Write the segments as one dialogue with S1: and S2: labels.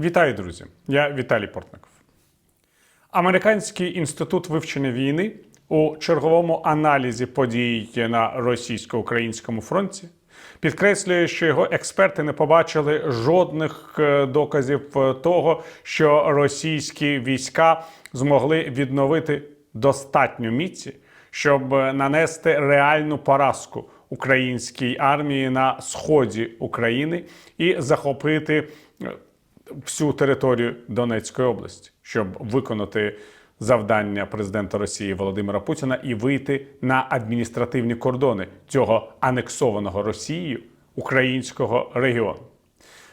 S1: Вітаю, друзі! Я Віталій Портников. Американський інститут вивчення війни у черговому аналізі подій на російсько-українському фронті підкреслює, що його експерти не побачили жодних е, доказів е, того, що російські війська змогли відновити достатньо міці, щоб е, нанести реальну поразку українській армії на сході України і захопити всю територію Донецької області, щоб виконати завдання президента Росії Володимира Путіна і вийти на адміністративні кордони цього анексованого Росією українського регіону.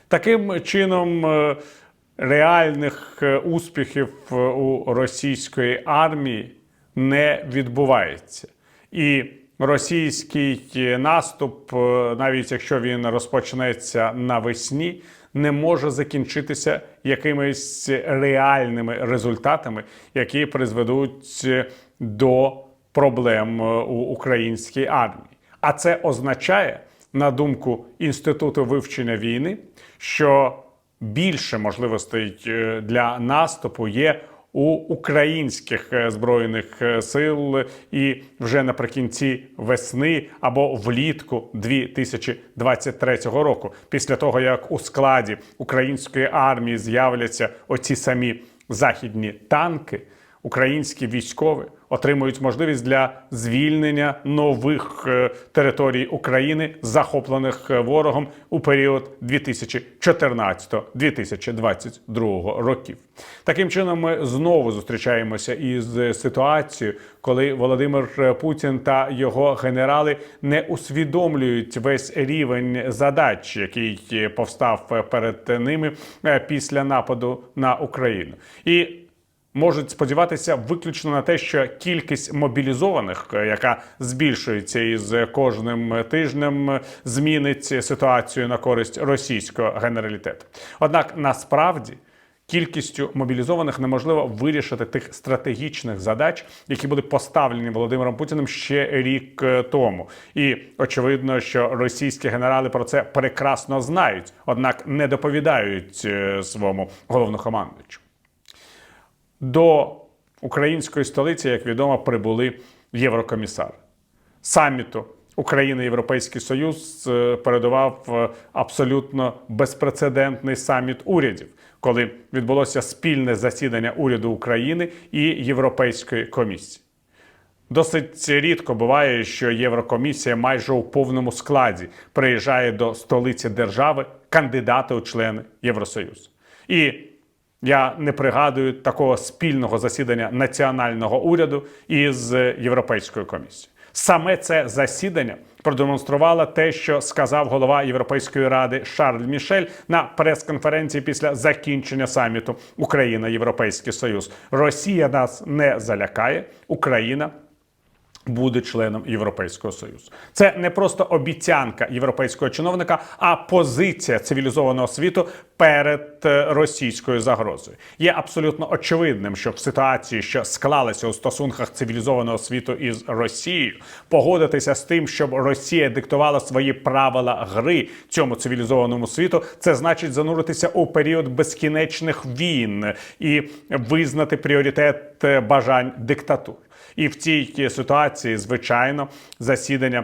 S1: Таким чином, е, реальних е, успіхів е, у російської армії не відбувається. І російський наступ, навіть якщо він розпочнеться навесні, не може закінчитися якимись реальними результатами, які призведуть е, до проблем е, у українській армії. А це означає, на думку інституту вивчення війни, що більше можливостей е, для наступу є у українських е, збройних е, сил і вже наприкінці весни або влітку 2023 року, після того як у складі української армії з'являться оці самі західні танки. Українські військові отримують можливість для звільнення нових е, територій України, захоплених е, ворогом у період 2014-2022 років. Таким чином, ми знову зустрічаємося із ситуацією, коли Володимир Путін та його генерали не усвідомлюють весь рівень задач, який повстав перед ними е, після нападу на Україну. І можуть сподіватися виключно на те, що кількість мобілізованих, е, яка збільшується із кожним тижнем, е, змінить ситуацію на користь російського генералітету. Однак насправді. Кількістю мобілізованих неможливо вирішити тих стратегічних задач, які були поставлені Володимиром Путіним ще рік е, тому. І очевидно, що російські генерали про це прекрасно знають, однак не доповідають своєму головнокомандуючу. До української столиці, як відомо, прибули єврокомісари. Саміту Україна Європейський Союз е, передував е, абсолютно безпрецедентний саміт урядів, коли відбулося спільне засідання уряду України і Європейської комісії. Досить рідко буває, що Єврокомісія майже у повному складі приїжджає до столиці держави кандидати у члени Євросоюзу. І я не пригадую такого спільного засідання національного уряду із Європейською комісією. Саме це засідання продемонструвало те, що сказав голова Європейської ради Шарль Мішель на прес-конференції після закінчення саміту Україна Європейський Союз. Росія нас не залякає, Україна буде членом Європейського союзу. Це не просто обіцянка європейського чиновника, а позиція цивілізованого світу перед е, російською загрозою. Є абсолютно очевидним, що в ситуації, що склалася у стосунках цивілізованого світу із Росією, погодитися з тим, щоб Росія диктувала свої правила гри цьому цивілізованому світу, це значить зануритися у період безкінечних війн і визнати пріоритет е, бажань диктатур. І в цій ситуації, звичайно, засідання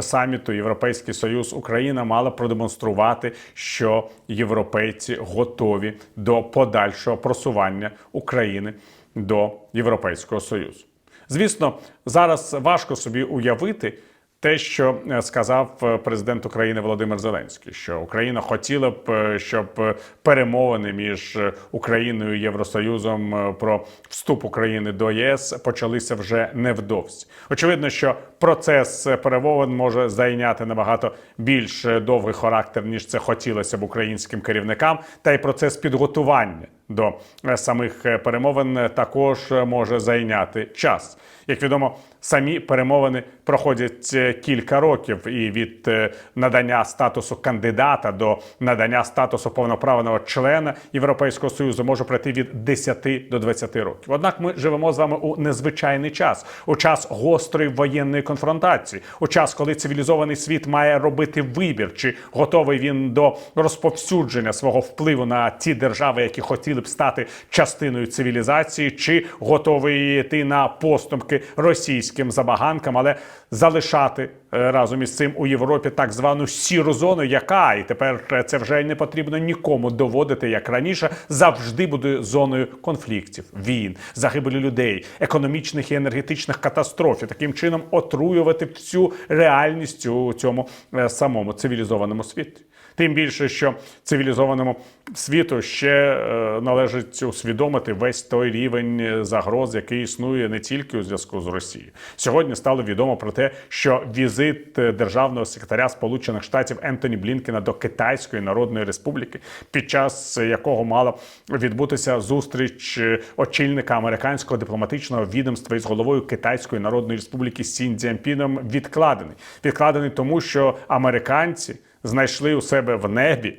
S1: саміту Європейський Союз Україна мала продемонструвати, що європейці готові до подальшого просування України до Європейського Союзу. Звісно, зараз важко собі уявити. Те, що е, сказав е, президент України Володимир Зеленський, що Україна хотіла б, е, щоб перемовини між Україною і Євросоюзом про вступ України до ЄС почалися вже невдовзі. Очевидно, що процес перемовин може зайняти набагато більш довгий характер ніж це хотілося б українським керівникам, та й процес підготування до самих перемовин також може зайняти час. Як відомо, самі перемовини проходять е, кілька років, і від е, надання статусу кандидата до надання статусу повноправного члена Європейського союзу може пройти від 10 до 20 років. Однак ми живемо з вами у незвичайний час, у час гострої воєнної конфронтації, у час, коли цивілізований світ має робити вибір, чи готовий він до розповсюдження свого впливу на ті держави, які хотіли б стати частиною цивілізації, чи готовий йти на поступки російським забаганкам, але залишати е, разом із цим у Європі так звану сіру зону, яка і тепер це вже не потрібно нікому доводити, як раніше, завжди буде зоною конфліктів, війн, загибелі людей, економічних і енергетичних катастроф, і таким чином отруювати всю реальність у цьому е, самому цивілізованому світі. Тим більше, що цивілізованому світу ще е, належить усвідомити весь той рівень е, загроз, який існує не тільки у зв'язку з Росією. Сьогодні стало відомо про те, що візит е, державного секретаря Сполучених Штатів Ентоні Блінкена до Китайської Народної Республіки, під час якого мала відбутися зустріч очільника американського дипломатичного відомства із головою Китайської Народної Республіки Сін Цзяньпіном, відкладений. Відкладений тому, що американці знайшли у себе в небі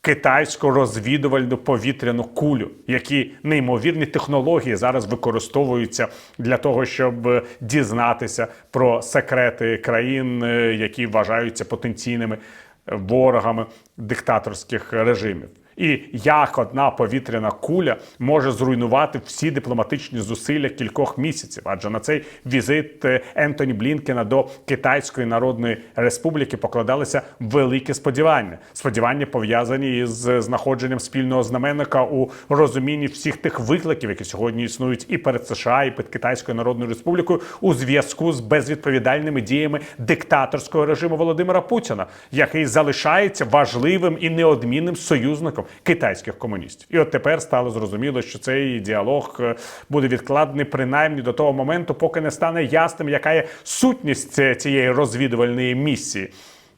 S1: китайську розвідувальну повітряну кулю, які неймовірні технології зараз використовуються для того, щоб е, дізнатися про секрети країн, е, які вважаються потенційними ворогами диктаторських режимів. І як одна повітряна куля може зруйнувати всі дипломатичні зусилля кількох місяців? Адже на цей візит е, Ентоні Блінкена до Китайської Народної Республіки покладалися великі сподівання. Сподівання пов'язані із знаходженням спільного знаменника у розумінні всіх тих викликів, які сьогодні існують і перед США, і перед Китайською Народною Республікою у зв'язку з безвідповідальними діями диктаторського режиму Володимира Путіна, який залишається важливим і неодмінним союзником китайських комуністів. І от тепер стало зрозуміло, що цей діалог е, буде відкладений принаймні до того моменту, поки не стане ясним, яка є сутність цієї розвідувальної місії.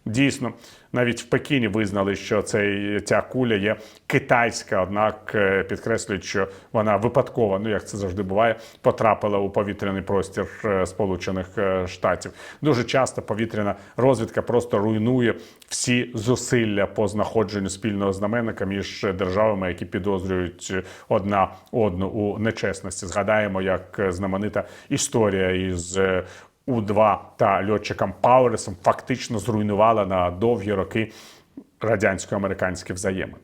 S1: Дійсно, навіть в Пекіні визнали, що цей, ця куля є китайська, однак е, підкреслюють, що вона випадково, ну як це завжди буває, потрапила у повітряний простір е, Сполучених е, Штатів. Дуже часто повітряна розвідка просто руйнує всі зусилля по знаходженню спільного знаменника між державами, які підозрюють одна одну у нечесності. Згадаємо, як знаменита історія із. Е, у-2 та льотчикам Пауерсом фактично зруйнувала на довгі роки радянсько-американські взаємини.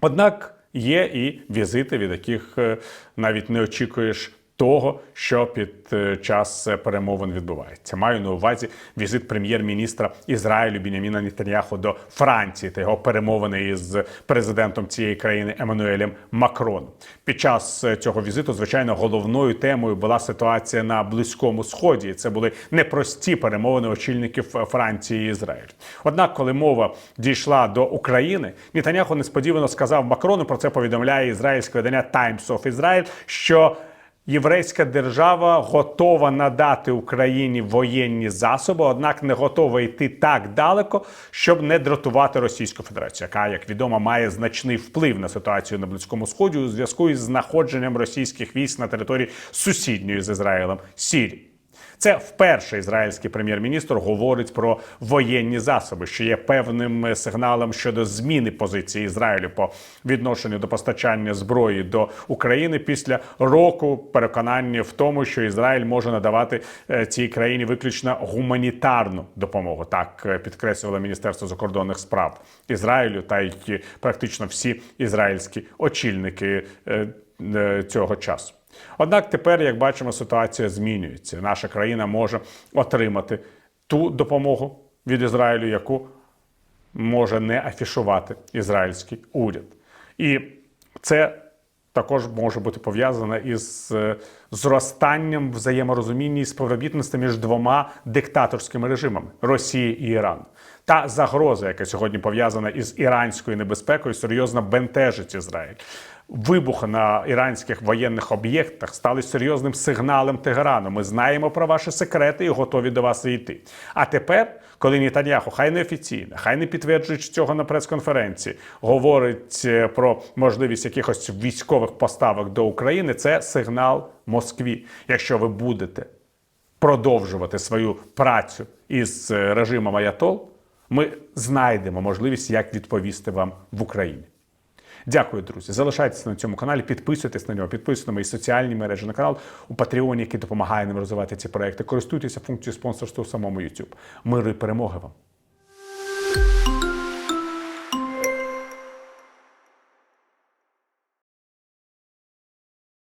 S1: Однак є і візити, від яких е, навіть не очікуєш того, що під е, час е, перемовин відбувається. Маю на увазі візит прем'єр-міністра Ізраїлю Біняміна Нетаньяху до Франції та його перемовини із президентом цієї країни Еммануелем Макроном. Під час е, цього візиту, звичайно, головною темою була ситуація на близькому сході. Це були непрості перемовини очільників Франції і Ізраїлю. Однак, коли мова дійшла до України, Нетаньяху несподівано сказав Макрону. Про це повідомляє ізраїльське видання Times of Israel, що Єврейська держава готова надати Україні воєнні засоби, однак не готова йти так далеко, щоб не дратувати Російську Федерацію, яка, як відомо, має значний вплив на ситуацію на близькому сході у зв'язку із знаходженням російських військ на території сусідньої з Ізраїлем Сірії. Це вперше ізраїльський прем'єр-міністр говорить про воєнні засоби, що є певним сигналом щодо зміни позиції Ізраїлю по відношенню до постачання зброї до України після року переконання в тому, що Ізраїль може надавати е, цій країні виключно гуманітарну допомогу. Так е, підкреслювало Міністерство закордонних справ Ізраїлю та й практично всі ізраїльські очільники е, е, цього часу. Однак тепер, як бачимо, ситуація змінюється. Наша країна може отримати ту допомогу від Ізраїлю, яку може не афішувати ізраїльський уряд. І це також може бути пов'язане із е, зростанням взаєморозуміння і співробітництва між двома диктаторськими режимами Росії і Ірану. Та загроза, яка сьогодні пов'язана із іранською небезпекою, серйозно бентежить Ізраїль. Вибухи на іранських воєнних об'єктах стали серйозним сигналом Тегерану. Ми знаємо про ваші секрети і готові до вас йти. А тепер, коли Нетаньяху, хай не офіційно, хай не підтверджуючи цього на прес-конференції, говорить е, про можливість якихось військових поставок до України, це сигнал Москві. Якщо ви будете продовжувати свою працю із е, режимом Аятол, ми знайдемо можливість, як відповісти вам в Україні. Дякую, друзі. Залишайтеся на цьому каналі, підписуйтесь на нього, підписуйтесь на мої соціальні мережі на канал у Патреоні, який допомагає нам розвивати ці проекти. Користуйтеся функцією спонсорства у самому YouTube. Миру і перемоги вам!